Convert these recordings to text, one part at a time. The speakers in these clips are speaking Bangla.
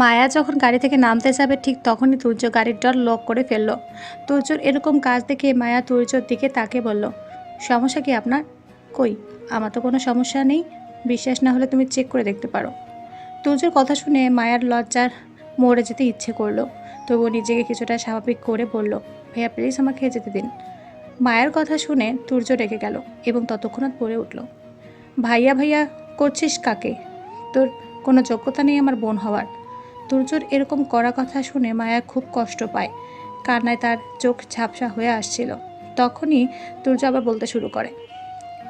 মায়া যখন গাড়ি থেকে নামতে যাবে, ঠিক তখনই তুর্য গাড়ির ডর লক করে ফেলল। তুর্যর এরকম কাজ দেখে মায়া তুর্যর দিকে তাকে বলল, সমস্যা কি আপনার? কই? আমার তো কোনো সমস্যা নেই। বিশ্বাস না হলে তুমি চেক করে দেখতে পারো। তুর্যর কথা শুনে মায়ার লজ্জার মরে যেতে ইচ্ছে করল। তবুও নিজেকে কিছুটা স্বাভাবিক করে বলল, ভাইয়া প্লিজ আমাকে যেতে দিন। মায়ের কথা শুনে তুর্য রেগে গেল এবং ততক্ষণাৎ পড়ে উঠল, ভাইয়া ভাইয়া, করছিস কাকে? তোর কোনো যোগ্যতা নেই আমার বোন হওয়ার। তুর্যর এরকম করা কথা শুনে মায়া খুব কষ্ট পায়। কান্নায় তার চোখ ঝাপসা হয়ে আসছিল। তখনই তুর্য আবার বলতে শুরু করে,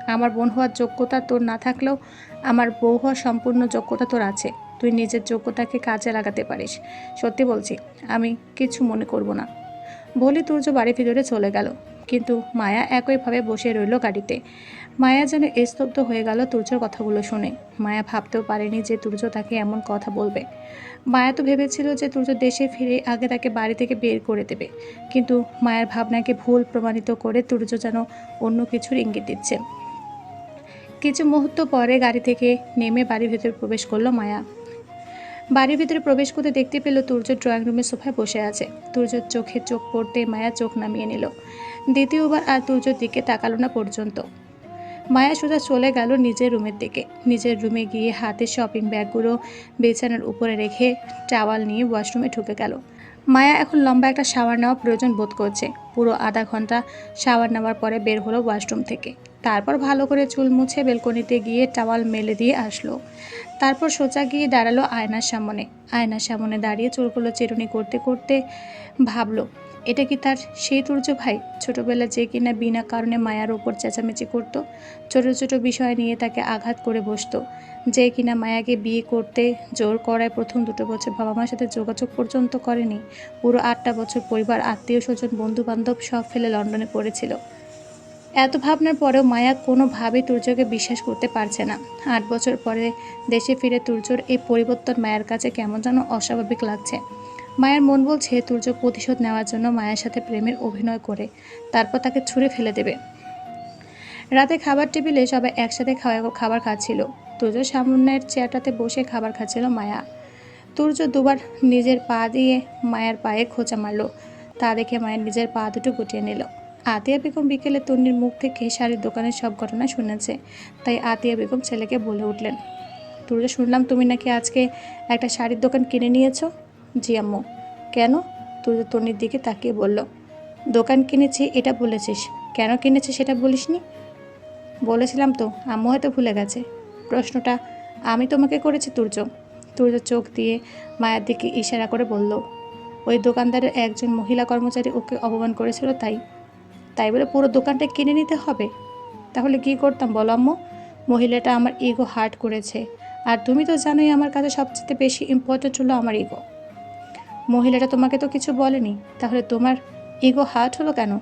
আমার বোন হওয়ার যোগ্যতা তোর না থাকলেও আমার বউ হওয়ার সম্পূর্ণ যোগ্যতা তোর আছে। তুই নিজের যোগ্যতাকে কাজে লাগাতে পারিস। সত্যি বলছি, আমি কিছু মনে করব না। বলি তুর্য বাড়ি ভিতরে চলে গেল। কিন্তু মায়া একইভাবে বসে রইল গাড়িতে। মায়া যেন স্তব্ধ হয়ে গেল তুর্যর কথাগুলো শুনে। মায়া ভাবতেও পারেনি যে তুর্য তাকে এমন কথা বলবে। মায়া তো ভেবেছিল যে তুর্য দেশে ফিরে আগে তাকে বাড়ি থেকে বের করে দেবে। কিন্তু মায়ার ভাবনাকে ভুল প্রমাণিত করে তুর্য যেন অন্য কিছুর ইঙ্গিত দিচ্ছে। কিছু মুহূর্ত পরে গাড়ি থেকে নেমে বাড়ির ভেতরে প্রবেশ করল মায়া। বাড়ির ভিতরে প্রবেশ করতে দেখতে পেল তুর্য ড্রয়িং রুমে সোফায় বসে আছে। তুর্যর চোখে চোখ পড়তে মায়া চোখ নামিয়ে নিল। দ্বিতীয়বার আর তুর্যর দিকে তাকালো না পর্যন্ত। মায়া সোজা চলে গেল নিজের রুমের দিকে। নিজের রুমে গিয়ে হাতে শপিং ব্যাগগুলো বিছানার উপরে রেখে টাওয়াল নিয়ে ওয়াশরুমে ঢুকে গেল। মায়া এখন লম্বা একটা শাওয়ার নেওয়া প্রয়োজন বোধ করছে। পুরো আধা ঘণ্টা শাওয়ার নেওয়ার পরে বের হলো ওয়াশরুম থেকে। তারপর ভালো করে চুল মুছে বেলকনিতে গিয়ে টাওয়াল মেলে দিয়ে আসলো। তারপর সোজা গিয়ে দাঁড়াল আয়নার সামনে। আয়নার সামনে দাঁড়িয়ে চুলগুলো চিরুনি করতে করতে ভাবলো এটা কি তার সেই তুর্য ভাই? ছোটবেলা যে কিনা বিনা কারণে মায়ার ওপর চেঁচামেচি করত, ছোট ছোট বিষয় নিয়ে তাকে আঘাত করে বসতো। যে কিনা মায়াকে বিয়ে করতে জোর করায় প্রথম দুটো বছর বাবা মার সাথে যোগাযোগ পর্যন্ত করেনি। পুরো আটটা বছর পরিবার আত্মীয় স্বজন বন্ধু বান্ধব সব ফেলে লন্ডনে পড়েছিল। এত ভাবনার পরেও মায়া কোনোভাবেই তুর্যকে বিশ্বাস করতে পারছে না। আট বছর পরে দেশে ফিরে তুর্যর এই পরিবর্তন মায়ের কাছে কেমন যেন অস্বাভাবিক লাগছে। মায়ের মন বলছে তুর্য প্রতিশোধ নেওয়ার জন্য মায়ের সাথে প্রেমের অভিনয় করে, তারপর তাকে ছুঁড়ে ফেলে দেবে। রাতে খাবার টেবিলে সবাই একসাথে খাওয়া খাবার খাচ্ছিল। তুর্য সামনের চেয়ারটাতে বসে খাবার খাচ্ছিল মায়া। তুর্য দুবার নিজের পা দিয়ে মায়ের পায়ে খোঁচা মারলো। তা দেখে মায়ের নিজের পা দুটো গুটিয়ে নিল। আতিয়া বেগম বিকেলে তন্নির মুখ থেকে শাড়ির দোকানের সব ঘটনা শুনেছে। তাই আতিয়া বেগম ছেলেকে বলে উঠলেন, তুর্য, শুনলাম তুমি নাকি আজকে একটা শাড়ির দোকান কিনে নিয়েছো? জি আম্মু। কেন? তুর্য তন্নির দিকে তাকিয়ে বলল। দোকান কিনেছি, এটা বলেছিস। কেন কিনেছিস সেটা বলিসনি? বলেছিলাম তো, আম্মু হয়তো ভুলে গেছে। প্রশ্নটা, আমি তোমাকে করেছি তুর্য। তুর্য চোখ দিয়ে মায়ের দিকে ইশারা করে বলল, ওই দোকানদারের একজন মহিলা কর্মচারী ওকে অপমান করেছিল তাই। তাই বলে পুরো দোকানটা কিনে নিতে হবে? তাহলে কি করতাম বলো আম্মু? মহিলাটা আমার ইগো হার্ট করেছে। আর তুমি তো জানোই আমার কাছে সবচেয়ে বেশি ইম্পর্টেন্ট হলো আমার ইগো মহিলাটা তোমাকে তো কিছু বলেনি। তাহলে তোমার ইগো হার্ট হলো কেন?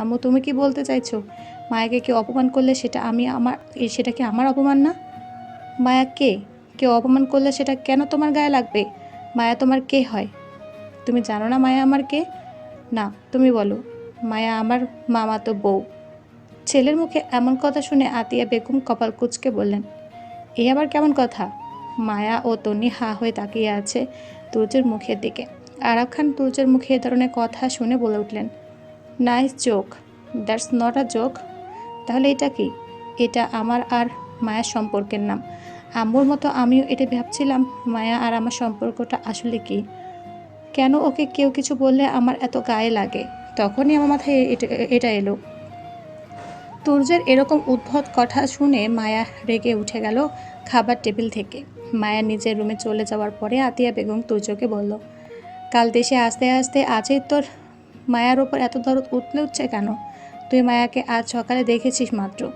আম্মু, তুমি কি বলতে চাইছো? মায়াকে কেউ অপমান করলে সেটা আমি আমার, সেটা কি আমার অপমান না? মায়া কে? কেউ অপমান করলে সেটা কেন তোমার গায়ে লাগবে? মায়া তোমার কে হয়? তুমি জানো না মায়া আমার কে? না, তুমি বলো। মায়া আমার মামা তো বউ। ছেলের মুখে এমন কথা শুনে আতিয়া বেগম কপাল কুচকে বললেন এই আবার কেমন কথা? মায়া ও তনি হা হয়ে তাকিয়ে আছে তুর্যের মুখের দিকে। আরাব খান তুর্যের মুখে এ ধরনের কথা শুনে বলে উঠলেন, nice joke, that's not a joke. তাহলে এটা কি? এটা আমার আর মায়ার সম্পর্কের নাম। আম্মুর মতো আমিও এটা ভাবছিলাম, মায়া আর আমার সম্পর্কটা আসলে কি? কেন ওকে কেউ কিছু বললে আমার এত গায়ে লাগে? তখনই আমার মাথায় এটা এলো। তুর্যের এরকম উদ্ভট কথা শুনে মায়া রেগে উঠে গেল খাবার টেবিল থেকে। মায়া নিজের রুমে চলে যাওয়ার পরে আতিয়া বেগম তুর্যকে বলল কাল দেশে আসতে আসতে আজই তোর মায়ার ওপর এত দরদ উঠলে উঠছে কেন? তুই মায়াকে আজ সকালে দেখেছিস মাত্র।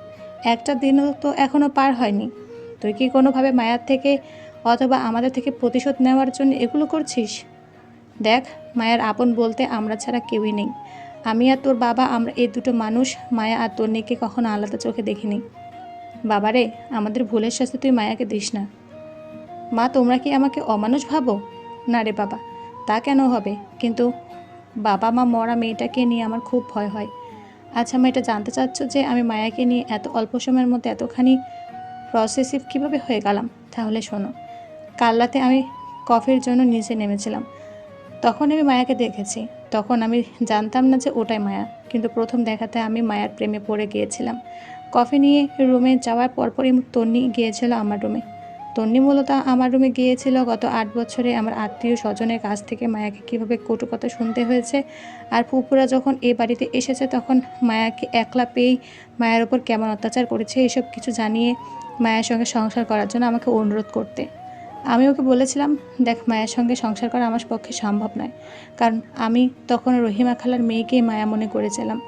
একটা দিনও তো এখনও পার হয়নি। তুই কি কোনোভাবে মায়ার থেকে অথবা আমাদের থেকে প্রতিশোধ নেওয়ার জন্য এগুলো করছিস? দেখ, মায়ের আপন বলতে আমরা ছাড়া কেউই নেই। আমি আর তোর বাবা, আমরা এই দুটো মানুষ, মায়া আর তন্নিকে কখনো আলাদা চোখে দেখিনি। বাবারে, আমাদের ভুলের শাস্তি তুই মায়াকে দিস না। মা, তোমরা কি আমাকে অমানুষ ভাবো? না রে বাবা তা কেন হবে? কিন্তু বাবা মা মরা মেয়েটাকে নিয়ে আমার খুব ভয় হয়। আচ্ছা আমি এটা জানতে চাচ্ছ যে আমি মায়াকে নিয়ে এত অল্প সময়ের মধ্যে এতখানি প্রসেসিভ কীভাবে হয়ে গেলাম? তাহলে শোনো, কাল রাতে আমি কফির জন্য নিচে নেমেছিলাম। তখন আমি মায়াকে দেখেছি। তখন আমি জানতাম না যে ওটাই মায়া। কিন্তু প্রথম দেখাতে আমি মায়ার প্রেমে পড়ে গিয়েছিলাম। কফি নিয়ে রুমে যাওয়ার পরপরই তন্নি গিয়েছিল আমার রুমে। তন্নি মূলত আমার রুমে গিয়েছিল গত আট বছরে। আমার আত্মীয় স্বজনের কাছ থেকে মায়াকে কীভাবে কটু কথা শুনতে হয়েছে? আর ফুপুরা যখন এ বাড়িতে এসেছে তখন মায়াকে একলা পেয়েই মায়ের ওপর কেমন অত্যাচার করেছে এসব কিছু জানিয়ে মায়ের সঙ্গে সংসার করার জন্য আমাকে অনুরোধ করতে। আমি ওকে বলেছিলাম, দেখ, মায়ের সঙ্গে সংসার করা আমার পক্ষে সম্ভব নয়। কারণ আমি তখন রহিমা খালার মেয়েকেই মায়া মনে করেছিলাম।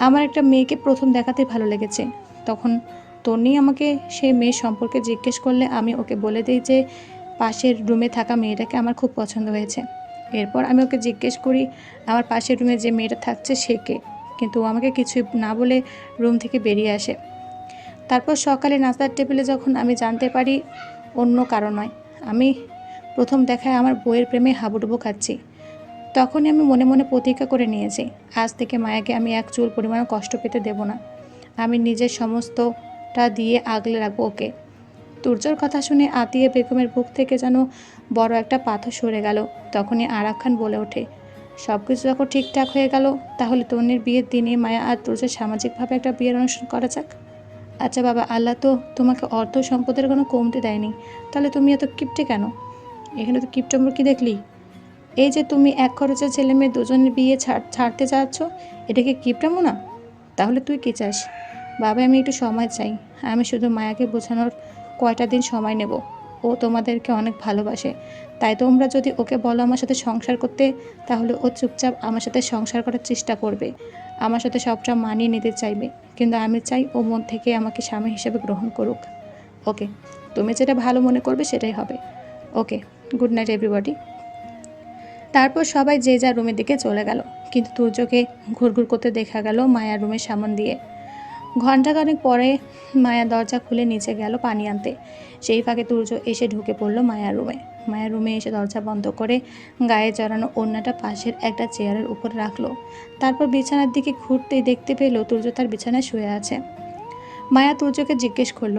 আমার একটা মেয়েকে প্রথম দেখাতেই ভালো লেগেছে। তখন তন্নি আমাকে সেই মেয়ের সম্পর্কে জিজ্ঞেস করলে আমি ওকে বলে দিই যে পাশের রুমে থাকা মেয়েটাকে আমার খুব পছন্দ হয়েছে। এরপর আমি ওকে জিজ্ঞেস করি, আমার পাশের রুমে যে মেয়েটা থাকছে সে কে? কিন্তু ও আমাকে কিছুই না বলে রুম থেকে বেরিয়ে আসে। তারপর সকালে নাস্তার টেবিলে যখন আমি জানতে পারি অন্য কারণ নয়, আমি প্রথম দেখায় আমার বইয়ের প্রেমে হাবুডুবু খাচ্ছি। তখনই আমি মনে মনে প্রতিজ্ঞা করে নিয়েছি, আজ থেকে মায়াকে আমি এক চুল পরিমাণও কষ্ট পেতে দেব না। আমি নিজের সমস্তটা দিয়ে আগলে রাখব ওকে। তুর্যর কথা শুনে আতিয়া বেগমের বুক থেকে যেন বড় একটা পাথর সরে গেল। তখনই আরাক খান বলে ওঠে সব কিছু যখন ঠিকঠাক হয়ে গেল, তাহলে তন্নির বিয়ের দিনে মায়া আর তুর্যের সামাজিকভাবে একটা বিয়ের অনুষ্ঠান করা যাক? আচ্ছা বাবা, আল্লাহ তো তোমাকে অর্থ সম্পদের কোনো কমতে দেয়নি। তাহলে তুমি এত কিপটে কেন? এখানে তো কিপটম্বর কি দেখলি? এই যে তুমি এক খরচের ছেলে মেয়ে দুজনের বিয়ে ছাড়, ছাড়তে চাচ্ছ এটাকে কিপটামো না? তাহলে তুই কী চাস? বাবা, আমি একটু সময় চাই। আমি শুধু মায়াকে বোঝানোর কয়টা দিন সময় নেব। ও তোমাদেরকে অনেক ভালোবাসে। তাই তোমরা যদি ওকে বলো আমার সাথে সংসার করতে, তাহলে ও চুপচাপ আমার সাথে সংসার করার চেষ্টা করবে। আমার সাথে সবটা মানিয়ে নিতে চাইবে। কিন্তু আমি চাই ও মন থেকে আমাকে স্বামী হিসেবে গ্রহণ করুক। ওকে, তুমি যেটা ভালো মনে করবে সেটাই হবে। Okay, good night everybody. তারপর সবাই যে যার রুমের দিকে চলে গেল। কিন্তু তুর্যকে ঘুরঘুর করতে দেখা গেল মায়ার রুমের সামন দিয়ে। ঘণ্টাখানেক পরে মায়া দরজা খুলে নিচে গেল পানি আনতে। সেই ফাঁকে তুর্য এসে ঢুকে পড়ল মায়ার রুমে। মায়ের রুমে এসে দরজা বন্ধ করে গায়ে জড়ানো অন্যটা পাশের একটা চেয়ারের উপর রাখল। তারপর বিছানার দিকে ঘুরতেই দেখতে পেল তুর্য তার বিছানায় শুয়ে আছে। মায়া তুর্যকে জিজ্ঞেস করল,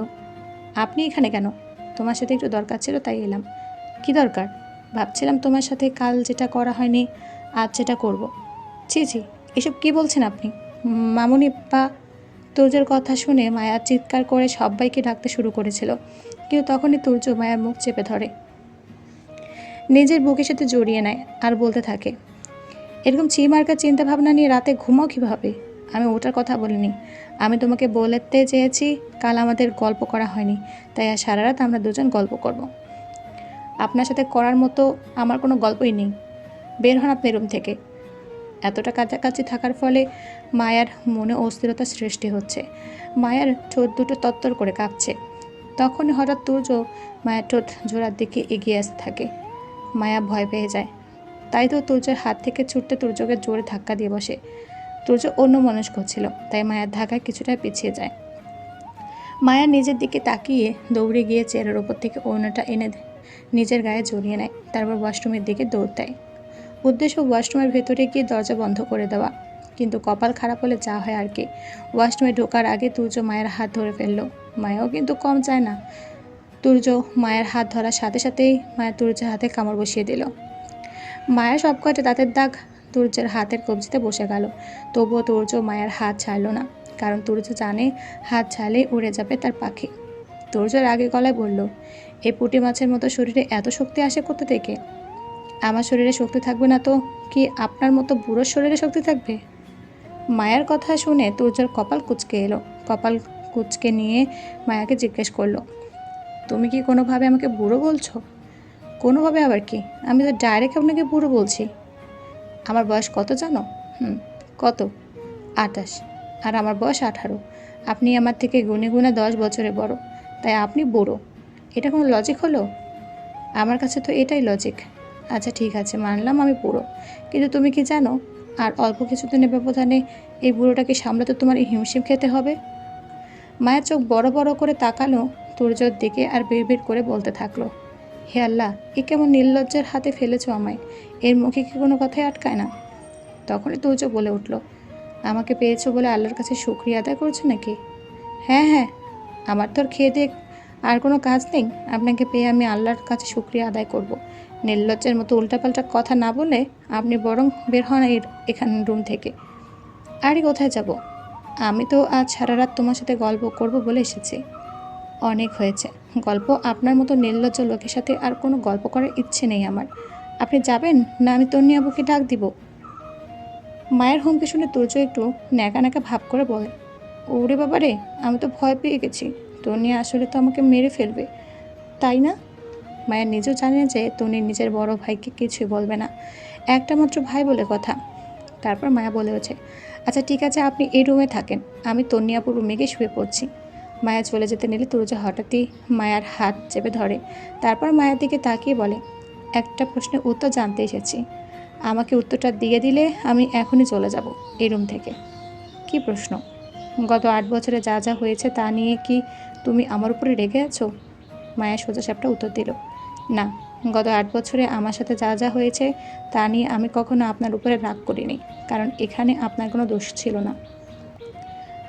আপনি এখানে কেন? তোমার সাথে একটু দরকার ছিল, তাই এলাম। কি দরকার? ভাবছিলাম তোমার সাথে কাল যেটা করা হয়নি, আজ যেটা করব। ছি ছি, এসব কি বলছেন আপনি? মামুনি বা তুর্যের কথা শুনে মায়া চিৎকার করে সবাইকে ডাকতে শুরু করেছিল। কিন্তু তখনই তুর্য মায়ার মুখ চেপে ধরে। নিজের বুকের সাথে জড়িয়ে নেয় আর বলতে থাকে, এরকম ছি মার্কা চিন্তা ভাবনা নিয়ে রাতে ঘুমাও কীভাবে? আমি ওটার কথা বলিনি। আমি তোমাকে বলতে চেয়েছি, কাল আমাদের গল্প করা হয়নি, তাই আর সারা রাত আমরা দুজন গল্প করব। আপনার সাথে করার মতো আমার কোনো গল্পই নেই। বের হন আপনি রুম থেকে। এতটা কাছাকাছি থাকার ফলে মায়ার মনে অস্থিরতা সৃষ্টি হচ্ছে। মায়ার ঠোঁট দুটো তত্তর করে কাঁপছে। তখনই হঠাৎ তুর্য মায়ের ঠোঁট জোড়ার দিকে এগিয়ে আসতে থাকে। মায়া ভয় পেয়ে যায়। তাই তো তুর্যের হাত থেকে ছুটতে তুর্যকে জোরে ধাক্কা দিয়ে বসে। তুর্য অন্য মনস্ক ছিল, তাই মায়ের ধাক্কায় কিছুটা পিছিয়ে যায়। মায়া নিজের দিকে তাকিয়ে দৌড়ে গিয়ে চেয়ারের ওপর থেকে ওড়নাটা এনে নিজের গায়ে জড়িয়ে নেয়, তারপর ওয়াশরুমের দিকে দৌড় দেয়। উদ্দেশ্য ওয়াশরুমের ভেতরে গিয়ে দরজা বন্ধ করে দেওয়া। কিন্তু কপাল খারাপ হলে যা হয় আর কি। ওয়াশরুমে ঢোকার আগে তুর্য মায়ের হাত ধরে ফেলল। মায়াও কিন্তু কম চায় না। তুর্য মায়ের হাত ধরার সাথে সাথেই মায়ের তুর্যের হাতে কামড় বসিয়ে দিল। মায়ের সব কয়টা দাঁতের দাগ তুর্যের হাতের কবজিতে বসে গেল। তবুও তুর্য মায়ের হাত ছাড়ল না। কারণ তুর্য জানে হাত ছাড়লেই উড়ে যাবে তার পাখি। তুর্যের আগে গলায় বলল এই পুঁটি মাছের মতো শরীরে এত শক্তি আসে কোথা থেকে? আমার শরীরে শক্তি থাকবে না তো? কি আপনার মতো বুড়োর শরীরে শক্তি থাকবে? মায়ার কথা শুনে তুর্যর কপাল কুচকে এলো। কপাল কুচকে নিয়ে মায়াকে জিজ্ঞেস করল, তুমি কি কোনোভাবে আমাকে বুড়ো বলছো? কোনোভাবে আবার কি? আমি তো ডাইরেক্ট আপনাকে বুড়ো বলছি। আমার বয়স কত জানো? হুম, কত? আটাশ আর আমার বয়স আঠারো। আপনি আমার থেকে গুনে গুনে দশ বছরে বড়। তাই আপনি বুড়ো। এটা কোনো লজিক হলো? আমার কাছে তো এটাই লজিক আচ্ছা ঠিক আছে, মানলাম আমি বুড়ো। কিন্তু তুমি কি জানো, আর অল্প কিছুদিনের ব্যবধানে এই বুড়োটাকে সামলাতে তোমার এই হিমশিম খেতে হবে? মায়ের চোখ বড় বড় করে তাকালো তুর্যর দিকে আর বিড়বিড় করে বলতে থাকল, হে আল্লাহ, এ কেমন নির্লজ্জের হাতে ফেলেছো আমায়, এর মুখে কি কোনো কথাই আটকায় না? তখনই তুর্য বলে উঠল, আমাকে পেয়েছ বলে আল্লাহর কাছে শুক্রিয়া আদায় করছ নাকি? হ্যাঁ হ্যাঁ আমার তো খেয়ে দিয়ে আর কোনো কাজ নেই, আপনাকে পেয়ে আমি আল্লাহর কাছে শুক্রিয়া আদায় করব। নির্লজ্জের মতো উল্টাপাল্টা কথা না বলে আপনি বরং বের হন এর এখান রুম থেকে। আরে কোথায় যাব? আমি তো আজ সারা রাত তোমার সাথে গল্প করব বলে এসেছি। অনেক হয়েছে। গল্প আপনার মতো নির্লজ্জ লোকের সাথে আর কোনো গল্প করার ইচ্ছে নেই আমার। আপনি যাবেন? না আমি তন্নি আবুকে ডাক দিব? মায়ের হুমকি শুনে তুর্য একটু ন্যাকা ন্যাকা ভাব করে বলে, ওরে বাবা রে আমি তো ভয় পেয়ে গেছি। তনি আসলে তো আমাকে মেরে ফেলবে। তাই না? মায়া নিজেও জানে যে তনি নিজের বড় ভাইকে কিছুই বলবে না। একটা মাত্র ভাই বলে কথা। তারপর মায়া বলে ওঠে আচ্ছা ঠিক আছে, আপনি এই রুমে থাকেন। আমি তন্নিয়াপুর রুমে গিয়ে শুয়ে পড়ছি। মায়া চলে যেতে নিলে তুরজা হঠাৎই মায়ার হাত চেপে ধরে। তারপর মায়ার দিকে তাকিয়ে বলে, একটা প্রশ্নের উত্তর জানতে এসেছি। আমাকে উত্তরটা দিয়ে দিলে আমি এখনই চলে যাব এই রুম থেকে। কি প্রশ্ন? গত আট বছরে যা যা হয়েছে তা নিয়ে কি তুমি আমার উপরে রেগে আছো? মায়া সোজা সাপটা উত্তর দিল না, গত আট বছরে আমার সাথে যা যা হয়েছে তা নিয়ে আমি কখনো আপনার উপরে রাগ করিনি, কারণ এখানে আপনার কোনো দোষ ছিল না।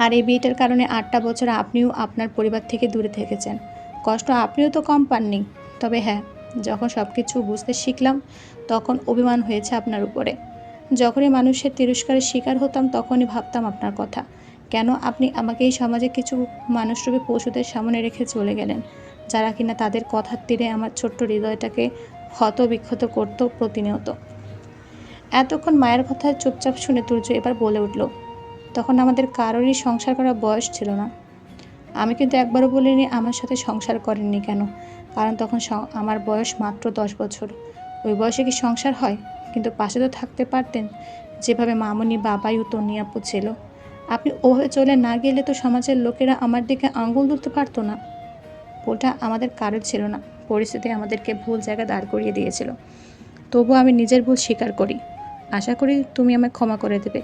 আর এই বিয়েটার কারণে আটটা বছর আপনিও আপনার পরিবার থেকে দূরে থেকেছেন। কষ্ট আপনিও তো কম পাননি। তবে হ্যাঁ যখন সব কিছু বুঝতে শিখলাম, তখন অভিমান হয়েছে আপনার উপরে। যখনই মানুষের তিরস্কারের শিকার হতাম, তখনই ভাবতাম আপনার কথা। কেন আপনি আমাকে এই সমাজে কিছু মানুষরূপী পশুদের সামনে রেখে চলে গেলেন? যারা কিনা তাদের কথার তীরে আমার ছোট্ট হৃদয়টাকে ক্ষত বিক্ষত করতো প্রতিনিয়ত। এতক্ষণ মায়ের কথায় চুপচাপ শুনে তুর্য এবার বলে উঠল, তখন আমাদের কারোরই সংসার করার বয়স ছিল না। আমি কিন্তু একবারও বলিনি আমার সাথে সংসার করেননি কেন? কারণ তখন আমার বয়স মাত্র দশ বছর। ওই বয়সে কি সংসার হয়? কিন্তু পাশে তো থাকতে পারতেন। যেভাবে মামনি, বাবাই ও তনিয়াপু ছিল। আপনি ওভাবে চলে না গেলে তো সমাজের লোকেরা আমার দিকে আঙ্গুল তুলতে পারতো না। ভুলটা আমাদের কারোর ছিল না। পরিস্থিতি আমাদেরকে ভুল জায়গায় দাঁড় করিয়ে দিয়েছিল। তবু আমি নিজের ভুল স্বীকার করি। আশা করি তুমি আমায় ক্ষমা করে দেবে।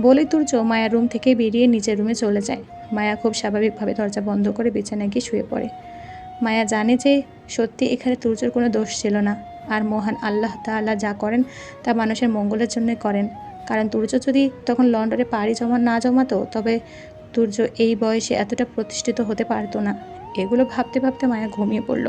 বলেই তুর্য মায়া রুম থেকে বেরিয়ে নিজের রুমে চলে যায়। মায়া খুব স্বাভাবিকভাবে দরজা বন্ধ করে বিছানায় গিয়ে শুয়ে পড়ে। মায়া জানে যে সত্যি এখানে তুর্যর কোনো দোষ ছিল না। আর মহান আল্লাহ তাআলা যা করেন তা মানুষের মঙ্গলের জন্য করেন। কারণ তুর্য যদি তখন লন্ডনে পাড়ি জমা না জমাতো, তবে তুর্য এই বয়সে এতটা প্রতিষ্ঠিত হতে পারতো না। এগুলো ভাবতে ভাবতে মায়া ঘুমিয়ে পড়ল।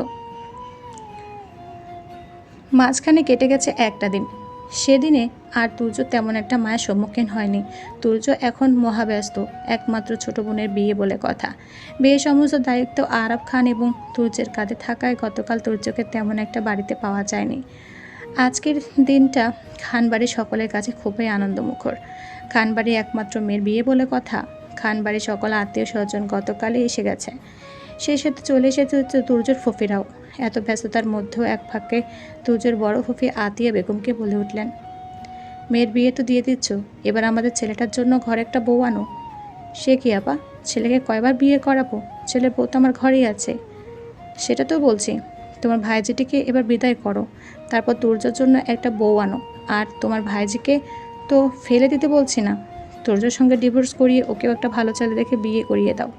মাঝখানে কেটে গেছে একটা দিন। সেদিনে আর তুর্য তেমন একটা মায়ের সম্মুখীন হয়নি। তুর্য এখন মহাব্যস্ত, একমাত্র ছোট বোনের বিয়ে বলে কথা। বিয়ে সমস্ত দায়িত্ব আরব খান এবং তুর্যের কাঁধে থাকায় গতকাল তুর্যকে তেমন একটা বাড়িতে পাওয়া যায়নি। আজকের দিনটা খানবাড়ির সকলের কাছে খুবই আনন্দমুখর। খানবাড়ি একমাত্র মেয়ের বিয়ে বলে কথা। খানবাড়ির সকল আত্মীয় স্বজন গতকালই এসে গেছে। সেই সাথে চলে এসেছে হচ্ছে তুর্যর ফফিরাও। এত ব্যস্ততার মধ্যেও এক ফাঁকে তুর্যর বড় ফফি আতিয়া বেগমকে বলে উঠলেন, মেয়ের বিয়ে তো দিয়ে দিচ্ছ, এবার আমাদের ছেলেটার জন্য ঘরে একটা বউ আনো। সে কি আপা, ছেলেকে কয়বার বিয়ে করাবো? ছেলের বউ তো আমার ঘরেই আছে। সেটা তো বলছি, তোমার ভাইজিটিকে এবার বিদায় করো, তারপর তুর্যর জন্য একটা বউ আনো। আর তোমার ভাইজিকে তো ফেলে দিতে বলছি না। তুর্যর সঙ্গে ডিভোর্স করিয়ে ওকেও একটা ভালো ছেলে দেখে বিয়ে করিয়ে দাও।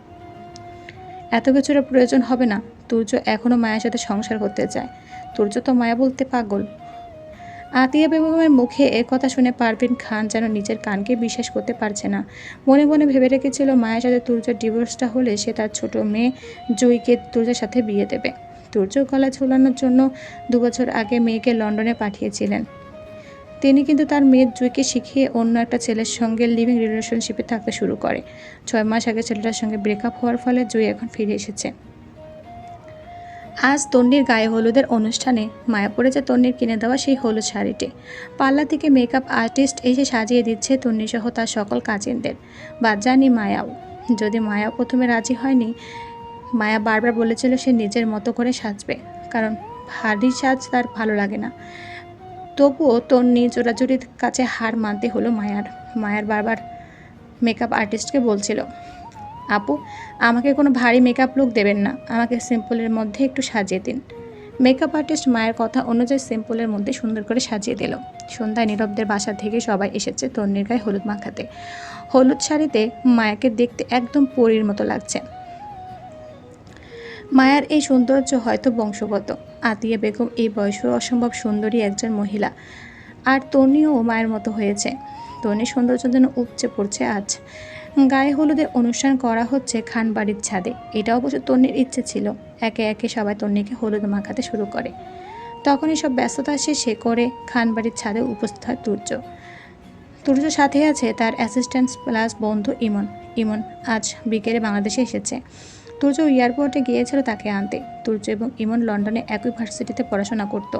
এত কিছুর প্রয়োজন হবে না। তুর্য এখনও মায়ের সাথে সংসার করতে চায়। তুর্য তো মায়া বলতে পাগল। আতিয়া বেগমের মুখে এ কথা শুনে পারভিন খান যেন নিজের কানকে বিশ্বাস করতে পারছে না। মনে মনে ভেবে রেখেছিল মায়ের সাথে তুর্যর ডিভোর্সটা হলে সে তার ছোট মেয়ে জুইকে তুর্যের সাথে বিয়ে দেবে। তুর্য গলা ঝুলানোর জন্য দুবছর আগে মেয়েকে লন্ডনে পাঠিয়েছিলেন। তিনি কিন্তু তার মেয়ের জুইকে শিখিয়ে অন্য একটা ছেলের সঙ্গে লিভিং রিলেশনশিপে থাকতে শুরু করে। ছয় মাস আগে ছেলেটার সঙ্গে ব্রেকআপ হওয়ার ফলে জুই এখন ফিরে এসেছে। আজ তন্নির গায়ে হলুদের অনুষ্ঠানে মায়া পড়েছে তন্নির কিনে দেওয়া সেই হলুদ শাড়িটি। পাল্লা থেকে মেকআপ আর্টিস্ট এসে সাজিয়ে দিচ্ছে তন্নি সহ তার সকল কাজিনদের। বা জানি মায়াও। যদি মায়া প্রথমে রাজি হয়নি, মায়া বারবার বলেছিল সে নিজের মতো করে সাজবে। কারণ ভারী সাজ তার ভালো লাগে না। তবুও তন্নি জোরাজুরির কাছে হার মানতে হলো মায়ার। মায়ার বারবার মেকআপ আর্টিস্টকে বলছিল, আপু, আমাকে কোনো ভারী মেকআপ লুক দেবেন না, আমাকে সিম্পলের মধ্যে একটু সাজিয়ে দিন। মেকআপ আর্টিস্ট মায়ের কথা অনুযায়ী সিম্পলের মধ্যে সুন্দর করে সাজিয়ে দিল। সন্ধ্যায় নীরবদের বাসা থেকে সবাই এসেছে তন্নির গায়ে হলুদ মাখাতে। হলুদ শাড়িতে মায়াকে দেখতে একদম পরীর মতো লাগছে। মায়ার এই সৌন্দর্য হয়তো বংশগত। আতিয়া বেগম এই বয়সেও অসম্ভব সুন্দরী একজন মহিলা। আর তনিও মায়ের মতো হয়েছে। তনির সৌন্দর্য যেন উপচে পড়ছে আজ। গায়ে হলুদের অনুষ্ঠান করা হচ্ছে খান বাড়ির ছাদে। এটা অবশ্য তন্নির ইচ্ছে ছিল। একে একে সবাই তন্নিকে হলুদ মাখাতে শুরু করে। তখনই সব ব্যস্ততা শেষে করে খানবাড়ির ছাদে উপস্থিত হয় তুর্য। তুর্য সাথে আছে তার অ্যাসিস্ট্যান্ট প্লাস বন্ধু ইমন। ইমন আজ বিকেলে বাংলাদেশে এসেছে। তুর্য এয়ারপোর্টে গিয়েছিল তাকে আনতে। তুর্য এবং ইমন লন্ডনে একই ভার্সিটিতে পড়াশোনা করত।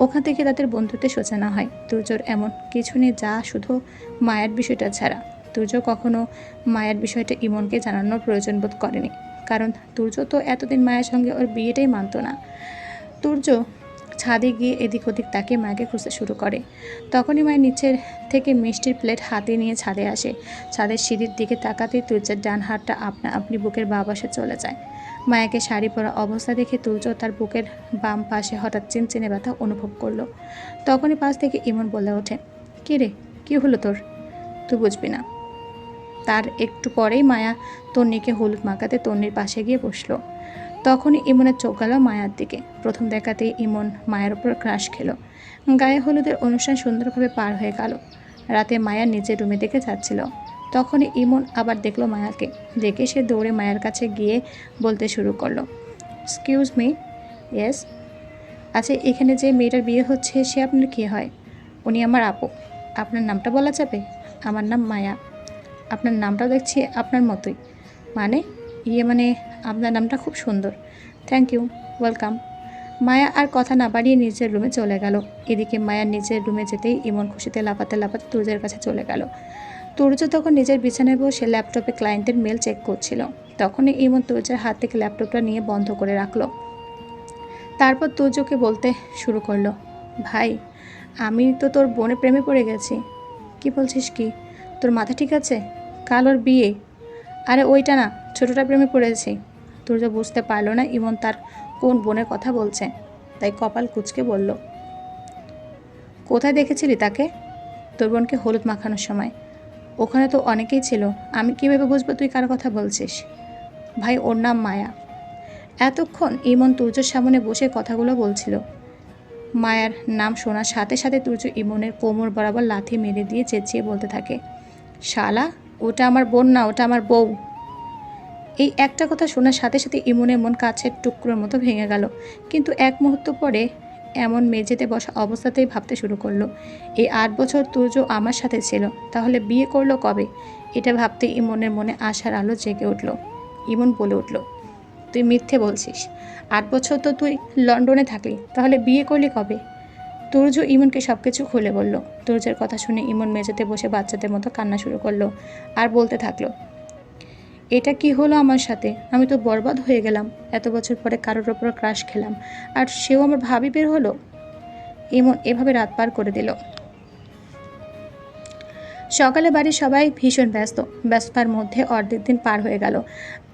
ওখান থেকে তাদের বন্ধুত্বের সূচনা হয়। তুর্যর এমন কিছু নেই যা শুধু মায়ার বিষয়টা ছাড়া। তুর্য কখনো মায়ার বিষয়টা ইমনকে জানানোর প্রয়োজন বোধ করেনি। কারণ তুর্য তো এতদিন মায়ের সঙ্গে ওর বিয়েটাই মানত না। তুর্য ছাদে গিয়ে এদিক ওদিক তাকে মাকে খুঁজতে শুরু করে। তখনই মায়ের নিচের থেকে মিষ্টির প্লেট হাতে নিয়ে ছাদে আসে। ছাদের সিঁড়ির দিকে তাকাতেই তুর্যের ডান হাতটা আপনা আপনি বুকের বা পাশে চলে যায়। মায়াকে শাড়ি পরা অবস্থা দেখে তুর্য তার বুকের বাম পাশে হঠাৎ চিনচিনে ব্যথা অনুভব করল। তখনই পাশ থেকে ইমন বলে ওঠে, কী রে? কী হলো তোর? তুই বুঝবি না। তার একটু পরেই মায়া তন্নিকে হলুদ মাখাতে তন্নির পাশে গিয়ে বসল। তখনই ইমনের চোখ গেল মায়ার দিকে। প্রথম দেখাতেই ইমন মায়ের ওপর ক্রাশ খেলো। গায়ে হলুদের অনুষ্ঠান সুন্দরভাবে পার হয়ে গেল। রাতে মায়া নিজের রুমে দেখে যাচ্ছিল। তখনই ইমন আবার দেখল মায়াকে। দেখে সে দৌড়ে মায়ের কাছে গিয়ে বলতে শুরু করল এক্সকিউজ মি ইয়েস আচ্ছা এখানে যে মেয়েটার বিয়ে হচ্ছে, সে আপনার কী হয়? উনি আমার আপু। আপনার নামটা বলা যাবে? আমার নাম মায়া। আপনার নামটাও দেখছি আপনার মতোই। মানে ইয়ে মানে আপনার নামটা খুব সুন্দর। থ্যাংক ইউ ওয়েলকাম মায়া আর কথা না বাড়িয়ে নিজের রুমে চলে গেল। এদিকে মায়া নিজের রুমে যেতেই ইমন খুশিতে লাফাতে লাফাতে তুর্যের কাছে চলে গেল। তুর্য তখন নিজের বিছানায় বসে ল্যাপটপে ক্লায়েন্টের মেল চেক করছিল। তখনই ইমন তুর্যের হাত থেকে ল্যাপটপটা নিয়ে বন্ধ করে রাখল। তারপর তুর্যকে বলতে শুরু করল, ভাই, আমি তো তোর বোনের প্রেমে পড়ে গেছি। কি বলছিস কি? তোর মাথা ঠিক আছে? কাল ওর বিয়ে। আরে ওইটা না ছোটটা প্রেমে পড়েছি। তুর্য বুঝতে পারল না ইমন তার কোন বোনের কথা বলছে। তাই কপাল কুচকে বলল, কোথায় দেখেছিলি তাকে? তোর বোনকে হলুদ মাখানোর সময়। ওখানে তো অনেকেই ছিল। আমি কীভাবে বুঝব তুই কার কথা বলছিস? ভাই, ওর নাম মায়া। এতক্ষণ ইমন তুর্যর সামনে বসে কথাগুলো বলছিল। মায়ার নাম শোনার সাথে সাথে তুর্য ইমনের কোমর বরাবর লাথি মেরে দিয়ে চেঁচিয়ে বলতে থাকে, শালা, ওটা আমার বোন না, ওটা আমার বউ। এই একটা কথা শোনার সাথে সাথে ইমনের মন কাছের টুকরোর মতো ভেঙে গেল। কিন্তু এক মুহূর্ত পরে এমন মেঝেতে বসা অবস্থাতেই ভাবতে শুরু করল এই আট বছর তুর্য আমার সাথে ছিল, তাহলে বিয়ে করল কবে? এটা ভাবতে ইমনের মনে আশার আলো জেগে উঠল। ইমন বলে উঠল, তুই মিথ্যে বলছিস। আট বছর তো তুই লন্ডনে থাকলি, তাহলে বিয়ে করলি কবে? তুর্য ইমনকে সব কিছু খুলে বলল। তুর্যের কথা শুনে ইমন মেঝেতে বসে বাচ্চাদের মতো কান্না শুরু করল আর বলতে থাকল এটা কি হলো আমার সাথে? আমি তো বরবাদ হয়ে গেলাম। এত বছর পরে কারোর ওপর ক্রাশ খেলাম। আর সেও আমার ভাবি বের হলো? এমন এভাবে রাত পার করে দিল। সকালে বাড়ির সবাই ভীষণ ব্যস্ত। ব্যস্ততার মধ্যে অর্ধেক দিন পার হয়ে গেল।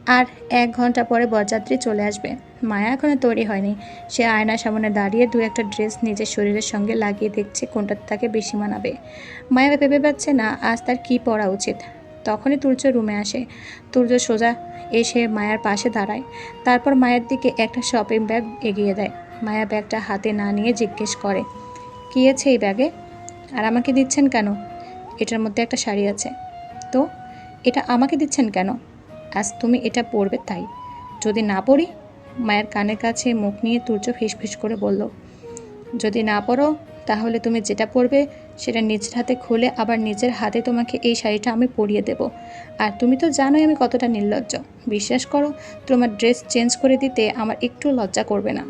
আর এক ঘণ্টা পরে বরযাত্রী চলে আসবে। মায়া এখনও তৈরি হয়নি। সে আয়নার সামনে দাঁড়িয়ে দু একটা ড্রেস নিজের শরীরের সঙ্গে লাগিয়ে দেখছে কোনটা তাকে বেশি মানাবে। মায়া ভেবে পাচ্ছে না, আজ তার কী পরা উচিত? তখনই তুর্য রুমে আসে। তুর্য সোজা এসে মায়ার পাশে দাঁড়ায়। তারপর মায়ের দিকে একটা শপিং ব্যাগ এগিয়ে দেয়। মায়া ব্যাগটা হাতে না নিয়ে জিজ্ঞেস করে, কী আছে এই ব্যাগে আর আমাকে দিচ্ছেন কেন? এটার মধ্যে একটা শাড়ি আছে। তো, এটা আমাকে দিচ্ছেন কেন? আজ তুমি এটা পরবে তাই। যদি না পড়ি মায়ের কানের কাছে মুখ নিয়ে তুর্য ফিসফিস করে বলল, যদি না পড়ো তাহলে তুমি যেটা পরবে সেটা নিজের হাতে খুলে আবার নিজের হাতে তোমাকে এই শাড়িটা আমি পরিয়ে দেব। আর তুমি তো জানোই আমি কতটা নির্লজ্জ। বিশ্বাস করো, তোমার ড্রেস চেঞ্জ করে দিতে আমার একটু লজ্জা করবে না।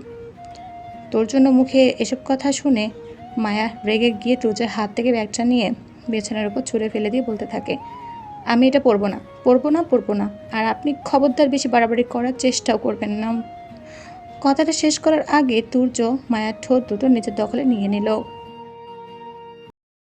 তোর জন্য মুখে এসব কথা শুনে মায়া রেগে গিয়ে তুর্যের হাত থেকে ব্যাগটা নিয়ে বিছানার উপর ছুঁড়ে ফেলে দিয়ে বলতে থাকে, আমি এটা পরবো না পরবো না পরবো না। আর আপনি খবরদার বেশি বাড়াবাড়ি করার চেষ্টাও করবেন না। কথাটা শেষ করার আগে তুর্য মায়ার ঠোঁট দুটো নিজের দখলে নিয়ে নিল।